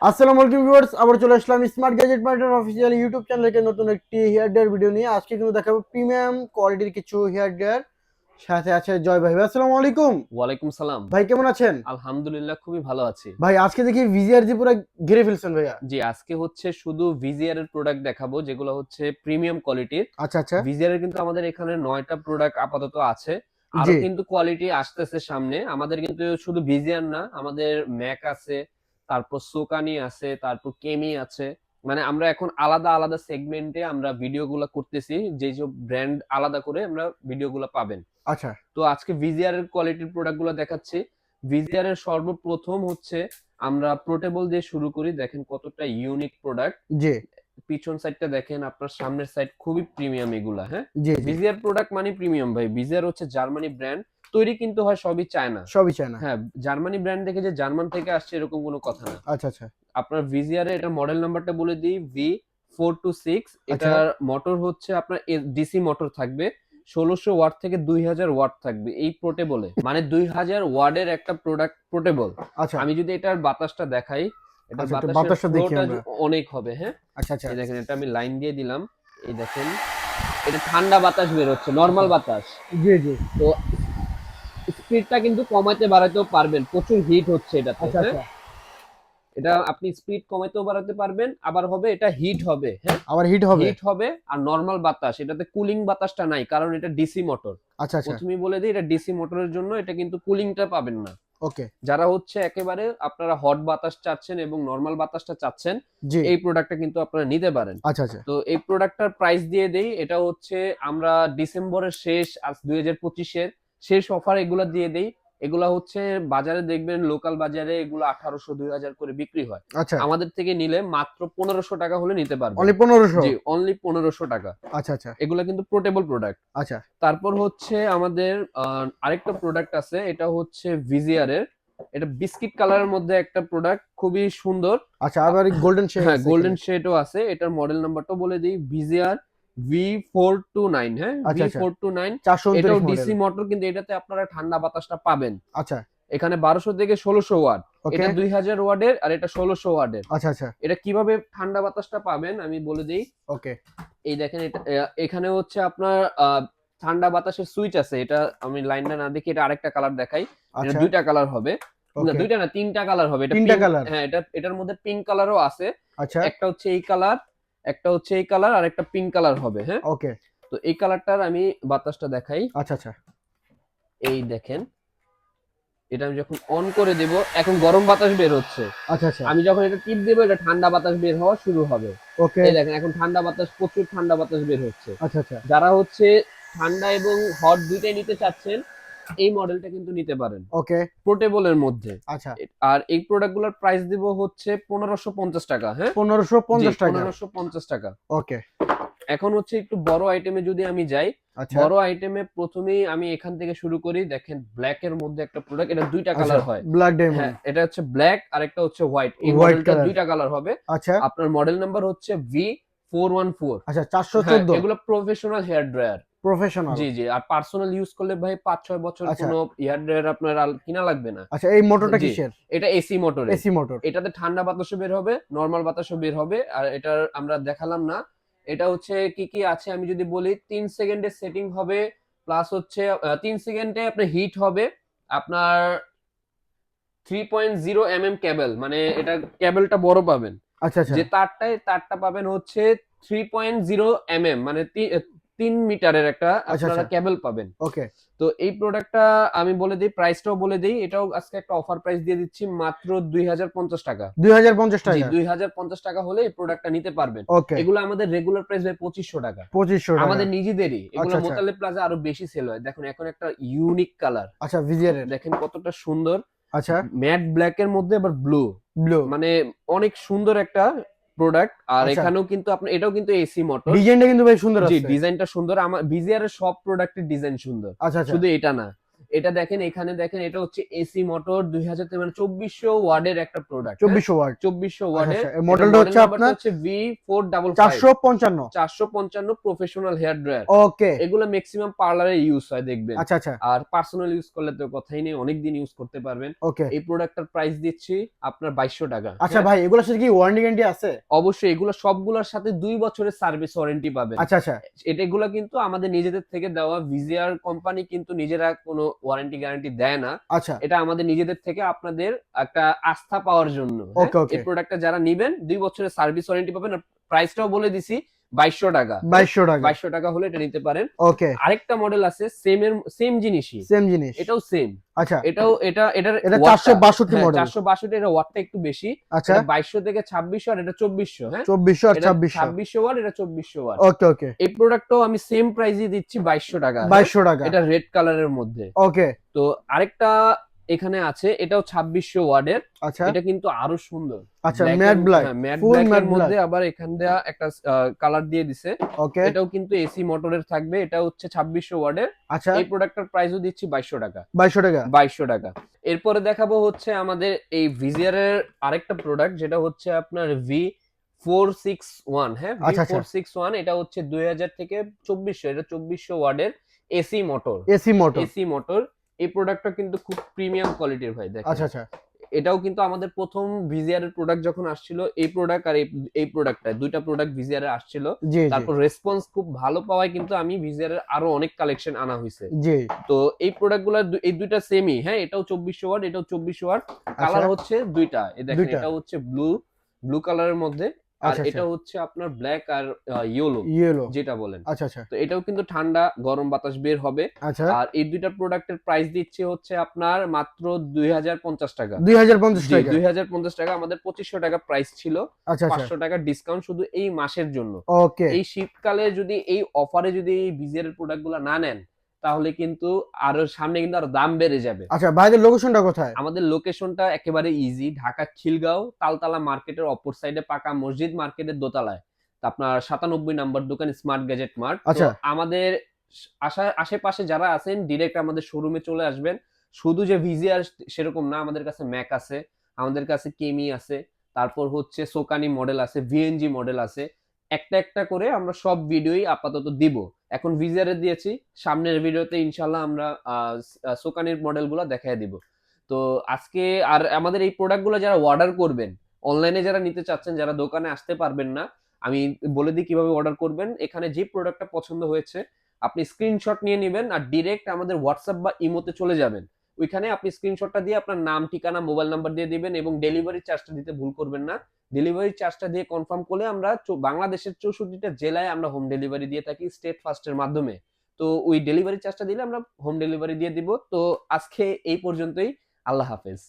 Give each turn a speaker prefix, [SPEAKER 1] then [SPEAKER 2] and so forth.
[SPEAKER 1] আসসালামু আলাইকুম ভিউয়ার্স আবার চলে আসলাম স্মার্ট গ্যাজেট মার্টের অফিসিয়াল ইউটিউব চ্যানেলে নতুন একটি হেয়ার ড্রায়ার ভিডিও নিয়ে। আজকে কিন্তু দেখাবো প্রিমিয়াম কোয়ালিটির কিছু হেয়ার ড্রায়ার সাথে আছে জয় ভাই। ভাই আসসালামু আলাইকুম।
[SPEAKER 2] ওয়ালাইকুম সালাম।
[SPEAKER 1] ভাই কেমন আছেন?
[SPEAKER 2] আলহামদুলিল্লাহ খুবই ভালো আছি।
[SPEAKER 1] ভাই আজকে দেখি ভিজিআর জি পুরো ঘিরে ফেলছেন ভাইয়া।
[SPEAKER 2] জি আজকে হচ্ছে শুধু ভিজিআর এর প্রোডাক্ট দেখাবো যেগুলো হচ্ছে প্রিমিয়াম কোয়ালিটির
[SPEAKER 1] আচ্ছা আচ্ছা।
[SPEAKER 2] ভিজিআর এর কিন্তু আমাদের এখানে নয়টা প্রোডাক্ট আপাতত আছে।
[SPEAKER 1] আরও
[SPEAKER 2] কিন্তু কোয়ালিটি আসতেছে সামনে। আমাদের কিন্তু শুধু ভিজিআর না আমাদের ম্যাক আছে তারপর সোকানি আছে তারপর কেমি আছে। মানে আমরা এখন আলাদা আলাদা সেগমেন্টে আমরা ভিডিওগুলো করতেছি যে সব ব্র্যান্ড আলাদা করে আমরা ভিডিওগুলো পাবেন।
[SPEAKER 1] আচ্ছা।
[SPEAKER 2] তো আজকে ভিজিআর এর কোয়ালিটির প্রোডাক্টগুলো দেখাচ্ছি। ভিজিআর এর সর্বপ্রথম হচ্ছে আমরা পোর্টেবল দিয়ে শুরু করি দেখেন কতটা ইউনিক প্রোডাক্ট
[SPEAKER 1] জি।
[SPEAKER 2] পিছন সাইডটা দেখেন আপনার সামনের সাইড খুবই প্রিমিয়াম এগুলা হ্যাঁ? ভিজিআর প্রোডাক্ট মানে প্রিমিয়াম ভাই। ভিজিআর হচ্ছে জার্মানি ব্র্যান্ড তৈরি কিন্তু হয় সবই চায়না।
[SPEAKER 1] সবই চায় না
[SPEAKER 2] হ্যাঁ জার্মানি ব্র্যান্ড দেখে যে জার্মান থেকে আসছে এরকম কোনো কথা না।
[SPEAKER 1] আচ্ছা আচ্ছা।
[SPEAKER 2] আপনার ভিজিআর এর মডেল নাম্বারটা বলে দিই ভি ফোর টু সিক্স। এটার মোটর হচ্ছে আপনার ডিসি মোটর থাকবে। ষোলোশো ওয়াট থেকে দুই হাজার ওয়াট থাকবে এই পোর্টেবলে মানে দুই হাজার ওয়ার্ডের একটা প্রোডাক্ট পোর্টেবল
[SPEAKER 1] আচ্ছা।
[SPEAKER 2] আমি যদি এটার বাতাসটা দেখাই এটা
[SPEAKER 1] আচ্ছা, বাতাসটা দেখি।
[SPEAKER 2] অনেক হবে হ্যাঁ?
[SPEAKER 1] আচ্ছা আচ্ছা।
[SPEAKER 2] দেখেন এটা আমি লাইন দিয়ে দিলাম। এই দেখেন এটা ঠান্ডা বাতাস বের হচ্ছে নর্মাল বাতাস।
[SPEAKER 1] জি জি।
[SPEAKER 2] তো স্পিডটা কিন্তু কমাতে বাড়াতেও পারবেন। প্রচুর হিট হচ্ছে এটাতে
[SPEAKER 1] আচ্ছা? আচ্ছা।
[SPEAKER 2] এটা আপনি স্পিড কমাতেও বাড়াতে পারবেন আবার হবে এটা হিট হবে হ্যাঁ?
[SPEAKER 1] আবার হিট হবে?
[SPEAKER 2] হিট হবে আর নরমাল বাতাস এটাতে কুলিং বাতাসটা নাই কারণ এটা ডিসি মোটর
[SPEAKER 1] আচ্ছা আচ্ছা।
[SPEAKER 2] প্রথমেই বলে দিই এটা ডিসি মোটরের জন্য এটা কিন্তু কুলিংটা পাবেন না।
[SPEAKER 1] ওকে।
[SPEAKER 2] যারা হচ্ছে একেবারে আপনারা হট বাতাস চাচ্ছেন এবং নর্মাল বাতাসটা চাচ্ছেন এই প্রোডাক্টটা কিন্তু আপনারা নিতে পারেন।
[SPEAKER 1] আচ্ছা আচ্ছা।
[SPEAKER 2] তো এই প্রোডাক্টটার প্রাইস দিয়ে দেই এটা হচ্ছে আমরা ডিসেম্বরের শেষ আজ দুই হাজার পঁচিশের শেষ অফার এগুলা দিয়ে দেই। এগুলা হচ্ছে বাজারে দেখবেন লোকাল বাজারে এগুলো আঠারোশো দুই হাজার করে বিক্রি হয়।
[SPEAKER 1] আচ্ছা।
[SPEAKER 2] আমাদের থেকে নিলে মাত্র পনেরোশো টাকা হলে নিতে পারবে
[SPEAKER 1] অনলি পনেরোশো?
[SPEAKER 2] জি অনলি পনেরোশো টাকা।
[SPEAKER 1] আচ্ছা আচ্ছা।
[SPEAKER 2] এগুলা কিন্তু পোর্টেবল প্রোডাক্ট
[SPEAKER 1] আচ্ছা।
[SPEAKER 2] তারপর হচ্ছে আমাদের আরেকটা প্রোডাক্ট আছে এটা হচ্ছে ভিজিআর এর এটা বিস্কিট কালারের মধ্যে একটা প্রোডাক্ট খুবই সুন্দর।
[SPEAKER 1] আচ্ছা আবার গোল্ডেন শেড
[SPEAKER 2] হ্যাঁ গোল্ডেন শেডও আছে। এটার মডেল নাম্বারটা বলে দিই VGR V four two nine হ্যাঁ?
[SPEAKER 1] আচ্ছা, আচ্ছা।
[SPEAKER 2] এটাও ডিসি
[SPEAKER 1] মডেল
[SPEAKER 2] মোটর কিন্তু এটাতে আপনারা ঠান্ডা বাতাসটা পাবেন।
[SPEAKER 1] আচ্ছা।
[SPEAKER 2] এখানে বারোশো থেকে ষোলোশো ওয়াট। এটা দুই হাজার ওয়ার্ডের আর এটা ষোলোশো ওয়ার্ডের
[SPEAKER 1] আচ্ছা আচ্ছা।
[SPEAKER 2] এটা কীভাবে ঠান্ডা বাতাসটা পাবেন আমি বলে দিই।
[SPEAKER 1] ওকে
[SPEAKER 2] এই দেখেন এটা এখানে হচ্ছে আপনার ঠান্ডা বাতাসের সুইচ আছে। এটা আমি লাইনটা না দেখি এটা আরেকটা কালার দেখাই। এটা
[SPEAKER 1] আচ্ছা।
[SPEAKER 2] দুইটা কালার হবে। না দুইটা না তিনটা কালার হবে। এটা
[SPEAKER 1] তিনটা colour?
[SPEAKER 2] হ্যাঁ এটা এটার মধ্যে পিঙ্ক কালারও আছে।
[SPEAKER 1] আচ্ছা।
[SPEAKER 2] একটা হচ্ছে এই কালার একটা হচ্ছে এই কালার আর একটা পিঙ্ক কালার হবে হ্যাঁ?
[SPEAKER 1] ওকে
[SPEAKER 2] তো এই কালারটার আমি বাতাসটা দেখাই।
[SPEAKER 1] আচ্ছা আচ্ছা।
[SPEAKER 2] এই দেখেন এটা আমি যখন অন করে দেব এখন গরম বাতাস বের হচ্ছে।
[SPEAKER 1] আচ্ছা আচ্ছা।
[SPEAKER 2] আমি যখন এটা টিপ দেবো এটা ঠান্ডা বাতাস বের হওয়া শুরু হবে।
[SPEAKER 1] ওকে
[SPEAKER 2] এই দেখেন এখন ঠান্ডা বাতাস প্রচুর ঠান্ডা বাতাস বের হচ্ছে।
[SPEAKER 1] আচ্ছা আচ্ছা।
[SPEAKER 2] যারা হচ্ছে ঠান্ডা এবং হট দুইটাই নিতে চাচ্ছেন এই মডেলটা কিন্তু নিতে পারেন।
[SPEAKER 1] ওকে।
[SPEAKER 2] পোর্টেবলের মধ্যে।
[SPEAKER 1] আচ্ছা।
[SPEAKER 2] আর এই প্রোডাক্টগুলোর প্রাইস দিব হচ্ছে পনেরোশো পঞ্চাশ টাকা হ্যাঁ?
[SPEAKER 1] পনেরোশো পঞ্চাশ টাকা।
[SPEAKER 2] পনেরোশো পঞ্চাশ টাকা।
[SPEAKER 1] ওকে।
[SPEAKER 2] এখন হচ্ছে একটু বড় আইটেমে যদি আমি যাই
[SPEAKER 1] আচ্ছা।
[SPEAKER 2] বড় আইটেমে প্রথমেই আমি এখান থেকে শুরু করি দেখেন ব্ল্যাক এর মধ্যে একটা প্রোডাক্ট এটা দুইটা কালার হয়।
[SPEAKER 1] ব্ল্যাক
[SPEAKER 2] হ্যাঁ
[SPEAKER 1] ডায়মন্ড
[SPEAKER 2] এটা হচ্ছে ব্ল্যাক আর একটা হচ্ছে হোয়াইট এই মডেলটা দুইটা কালার হবে।
[SPEAKER 1] আচ্ছা।
[SPEAKER 2] আপনার মডেল নাম্বার হচ্ছে ভি ফোর ওয়ান ফোর
[SPEAKER 1] আচ্ছা চারশো চোদ্দ।
[SPEAKER 2] এগুলো প্রফেশনাল হেয়ার ড্রায়ার
[SPEAKER 1] প্রফেশনাল
[SPEAKER 2] জি জি। আর পার্সোনাল ইউজ করলে ভাই পাঁচ ছয় বছর
[SPEAKER 1] আচ্ছা।
[SPEAKER 2] কোনো ড্রায়ার আপনার কিনা লাগবে না।
[SPEAKER 1] আচ্ছা এই মোটরটা কিসের?
[SPEAKER 2] এটা এসি মোটর
[SPEAKER 1] এসি মোটর
[SPEAKER 2] এটাতে ঠান্ডা বাতাসও বের হবে নর্মাল বাতাসও বের হবে। আর এটার আমরা দেখালাম না। এটা হচ্ছে কি কি আছে আমি যদি বলি তিন সেকেন্ডে সেটিং হবে প্লাস হচ্ছে আহ, তিন সেকেন্ডে আপনার হিট হবে আপনার three point zero M M cable মানে এটা কেবলটা বড় পাবেন।
[SPEAKER 1] আচ্ছা আচ্ছা।
[SPEAKER 2] যে তারটাই তারটা পাবেন হচ্ছে three point zero M M মানে তিন মিটারের একটা
[SPEAKER 1] আচ্ছা,
[SPEAKER 2] আপনারা
[SPEAKER 1] আচ্ছা।
[SPEAKER 2] কেবল পাবেন।
[SPEAKER 1] ওকে
[SPEAKER 2] তো এই প্রোডাক্টটা আমি বলে দিই প্রাইসটাও বলে দিই। এটাও আজকে একটা অফার প্রাইস দিয়ে দিচ্ছি মাত্র দুই হাজার পঞ্চাশ টাকা।
[SPEAKER 1] দুই হাজার পঞ্চাশ টাকা।
[SPEAKER 2] দুই হাজার পঞ্চাশ টাকা হলে এই প্রোডাক্টটা নিতে পারবেন। এগুলো আমাদের রেগুলার প্রাইস হয় পঁচিশশো টাকা।
[SPEAKER 1] পঁচিশশো টাকা।
[SPEAKER 2] আমাদের নিজেদেরই। এগুলো
[SPEAKER 1] আচ্ছা, আচ্ছা।
[SPEAKER 2] মোতালে প্লাজা আরও বেশি সেল হয়। দেখুন এখন একটা ইউনিক কালার
[SPEAKER 1] আচ্ছা ভিজিয়ার
[SPEAKER 2] দেখেন কতটা সুন্দর।
[SPEAKER 1] আচ্ছা।
[SPEAKER 2] ম্যাট ব্ল্যাক এর মধ্যে আবার ব্লু
[SPEAKER 1] ব্লু
[SPEAKER 2] মানে অনেক সুন্দর একটা প্রোডাক্ট আর
[SPEAKER 1] আচ্ছা।
[SPEAKER 2] এখানেও কিন্তু আপনার এটাও কিন্তু এসি মোটর
[SPEAKER 1] ডিজাইনটা কিন্তু ভাই সুন্দর আছে
[SPEAKER 2] ডিজাইনটা সুন্দর। আমার বিজিআর এর সব প্রোডাক্টের ডিজাইন সুন্দর।
[SPEAKER 1] আচ্ছা আচ্ছা।
[SPEAKER 2] শুধু এটা না। এটা দেখেন এখানে দেখেন এটা হচ্ছে এসি মোটর দুই হাজার মানে চব্বিশশো ওয়ার্ডের একটা প্রোডাক্ট
[SPEAKER 1] চব্বিশশো ওয়ার্ড।
[SPEAKER 2] চব্বিশশো ওয়ার্ডের।
[SPEAKER 1] আচ্ছা, মডেলটা হচ্ছে আপনার
[SPEAKER 2] হচ্ছে ভি ফোর ডাবল
[SPEAKER 1] চারশো পঞ্চান্ন।
[SPEAKER 2] চারশো পঞ্চান্ন প্রফেশনাল হেয়ার ড্রায়ার
[SPEAKER 1] ওকে
[SPEAKER 2] এগুলো ম্যাক্সিমাম পার্লারে ইউজ হয় দেখবেন।
[SPEAKER 1] আচ্ছা আচ্ছা।
[SPEAKER 2] আর পার্সোনাল ইউজ করলে তো কথাই নেই অনেক দিন ইউজ করতে পারবেন।
[SPEAKER 1] ওকে
[SPEAKER 2] এই প্রোডাক্টটার প্রাইস দিচ্ছি আপনার বাইশশো টাকা
[SPEAKER 1] আচ্ছা
[SPEAKER 2] হ্যাঁ?
[SPEAKER 1] ভাই এগুলোর সাথে কি ওয়ারেন্টি গ্যারান্টি আছে?
[SPEAKER 2] অবশ্যই এগুলো সবগুলোর সাথে দুই বছরের সার্ভিস ওয়ারেন্টি পাবেন।
[SPEAKER 1] আচ্ছা আচ্ছা।
[SPEAKER 2] এটা এগুলো কিন্তু আমাদের নিজেদের থেকে দেওয়া ভিজিআর কোম্পানি কিন্তু নিজেরা কোনো ওয়ারেন্টি গ্যারান্টি দেয় না
[SPEAKER 1] আচ্ছা।
[SPEAKER 2] এটা আমাদের নিজেদের থেকে আপনাদের একটা আস্থা পাওয়ার জন্য। হ্যাঁ? এই প্রোডাক্টটা যারা নিবেন দুই বছরের সার্ভিস ওয়ারেন্টি পাবেন। আর প্রাইসটাও বলে দিছি বাইশশো টাকা।
[SPEAKER 1] বাইশশো টাকা।
[SPEAKER 2] বাইশশো টাকা হলে এটা নিতে পারেন।
[SPEAKER 1] ওকে।
[SPEAKER 2] আরেকটা মডেল আছে সেম এর সেম জিনিসই।
[SPEAKER 1] সেম জিনিস।
[SPEAKER 2] এটাও সেম
[SPEAKER 1] আচ্ছা।
[SPEAKER 2] এটাও এটা এটার
[SPEAKER 1] এটা চারশো বাষট্টি মডেল
[SPEAKER 2] চারশো বাষট্টি এটা ওয়াটটা একটু বেশি।
[SPEAKER 1] আচ্ছা।
[SPEAKER 2] বাইশশো থেকে ছাব্বিশশো আর এটা চব্বিশশো হ্যাঁ?
[SPEAKER 1] চব্বিশশো আর
[SPEAKER 2] এটা
[SPEAKER 1] ছাব্বিশশো।
[SPEAKER 2] ছাব্বিশশো ওয়াট এটা চব্বিশশো ওয়াট
[SPEAKER 1] ওকে ওকে।
[SPEAKER 2] এই প্রোডাক্টটাও আমি সেম প্রাইসে দিচ্ছি বাইশশো টাকা। হ্যাঁ?
[SPEAKER 1] বাইশশো টাকা।
[SPEAKER 2] এটা রেড কালারের মধ্যে।
[SPEAKER 1] ওকে।
[SPEAKER 2] তো আরেকটা এখানে আছে এটাও ছাব্বিশশো ওয়ার্ডের।
[SPEAKER 1] আচ্ছা।
[SPEAKER 2] এটা কিন্তু আরও সুন্দর।
[SPEAKER 1] আচ্ছা ম্যাট ব্ল্যাক
[SPEAKER 2] ম্যাট ব্ল্যাক মধ্যে আবার এখান দেয়া একটা কালার দিয়ে দিছে।
[SPEAKER 1] ওকে
[SPEAKER 2] এটাও কিন্তু এসি মোটরের থাকবে এটা হচ্ছে ছাব্বিশশো ওয়ার্ডের।
[SPEAKER 1] আচ্ছা।
[SPEAKER 2] এই প্রোডাক্টের প্রাইসও দিচ্ছি বাইশশো টাকা।
[SPEAKER 1] বাইশশো টাকা।
[SPEAKER 2] বাইশশো টাকা। এরপরে দেখাবো হচ্ছে আমাদের এই ভিজিয়ার এর আরেকটা প্রোডাক্ট যেটা হচ্ছে আপনার ভি ফোর সিক্স ওয়ান হ্যাঁ। ফোর সিক্স ওয়ান এটা হচ্ছে দুই হাজার থেকে চব্বিশশো এটা চব্বিশশো ওয়ার্ডের AC motor
[SPEAKER 1] AC motor
[SPEAKER 2] AC motor এই প্রোডাক্টটা কিন্তু খুব প্রিমিয়াম কোয়ালিটির ভাই দেখেন।
[SPEAKER 1] আচ্ছা আচ্ছা।
[SPEAKER 2] এটাও কিন্তু আমাদের প্রথম ভিজিআর এর প্রোডাক্ট যখন আসছিল এই প্রোডাক্ট আর এই- প্রোডাক্টটা দুইটা প্রোডাক্ট ভিজিআর এর আসছিল। তারপর রেসপন্স খুব ভালো পাওয়ায় কিন্তু আমি ভিজিআর এর আরও অনেক কালেকশন আনা হয়েছে
[SPEAKER 1] জি।
[SPEAKER 2] তো এই প্রোডাক্টগুলো এই দুইটা সেমই হ্যাঁ এটাও চব্বিশশো ওয়াট এটাও চব্বিশশো ওয়াট কালার
[SPEAKER 1] আচ্ছা
[SPEAKER 2] হচ্ছে দুইটা এই দেখেন এটা হচ্ছে ব্লু ব্লু কালারের মধ্যে আর
[SPEAKER 1] আচ্ছা,
[SPEAKER 2] এটা হচ্ছে আপনার ব্ল্যাক আর ইয়েলো
[SPEAKER 1] ইয়েলো
[SPEAKER 2] যেটা বলেন।
[SPEAKER 1] আচ্ছা আচ্ছা।
[SPEAKER 2] তো এটাও কিন্তু ঠান্ডা গরম বাতাস বের হবে।
[SPEAKER 1] আচ্ছা।
[SPEAKER 2] আর এই দুইটা প্রোডাক্টের প্রাইস দিচ্ছে হচ্ছে আপনার মাত্র দুই হাজার পঞ্চাশ টাকা।
[SPEAKER 1] দুই হাজার পঞ্চাশ টাকা।
[SPEAKER 2] দুই হাজার পঞ্চাশ টাকা আমাদের পঁচিশশো টাকা প্রাইস ছিল।
[SPEAKER 1] আচ্ছা আচ্ছা।
[SPEAKER 2] পাঁচশো টাকা ডিসকাউন্ট শুধু এই মাসের জন্য।
[SPEAKER 1] ওকে
[SPEAKER 2] এই শীতকালে যদি এই অফারে যদি এই বিজের প্রোডাক্টগুলা না নেন তাহলে কিন্তু আরও সামনে কিন্তু আরও দাম বেড়ে যাবে।
[SPEAKER 1] আচ্ছা ভাইদের লোকেশনটা কোথায়?
[SPEAKER 2] আমাদের লোকেশনটা একেবারে ইজি ঢাকা খিলগাঁও তালতলা মার্কেটের অপর সাইডে পাকা মসজিদ মার্কেটের দোতলায়। তা আপনার সাতানব্বই নাম্বার দোকান স্মার্ট গ্যাজেট মার্ট
[SPEAKER 1] আচ্ছা।
[SPEAKER 2] আমাদের আশেপাশে যারা আছেন ডিরেক্ট আমাদের শোরুমে চলে আসবেন। শুধু যে ভিজিআর সেরকম না আমাদের কাছে ম্যাক আছে আমাদের কাছে কেমি আছে তারপর হচ্ছে সোকানি মডেল আছে ভিএনজি মডেল আছে। একটা একটা করে আমরা সব ভিডিওই আপাতত দিব। এখন ভিজারে দিয়েছি, সামনের ভিডিওতে ইনশাল্লাহ আমরা সোকানির মডেলগুলো দেখাই দিব। তো আজকে আর আমাদের এই প্রোডাক্টগুলো যারা অর্ডার করবেন অনলাইনে যারা নিতে চাচ্ছেন, যারা দোকানে আসতে পারবেন না, আমি বলে দিই কীভাবে অর্ডার করবেন। এখানে যে প্রোডাক্টটা পছন্দ হয়েছে, আপনি স্ক্রিনশট নিয়ে নেবেন আর ডিরেক্ট আমাদের হোয়াটসঅ্যাপ বা ইমোতে চলে যাবেন। ওইখানে আপনি স্ক্রিনশটটা দিয়ে আপনার নাম, ঠিকানা মোবাইল নাম্বার দিয়ে দিবেন এবং ডেলিভারি চার্জটা দিতে ভুল করবেন না। ডেলিভারি চার্জটা দিয়ে কনফার্ম করলে আমরা বাংলাদেশের চৌষট্টিটা জেলায় আমরা হোম ডেলিভারি দিয়ে থাকি স্টেট ফার্স্টের মাধ্যমে। তো ওই ডেলিভারি চার্জটা দিলে আমরা হোম ডেলিভারি দিয়ে দিব। তো আজকে এই পর্যন্তই। আল্লাহ হাফেজ।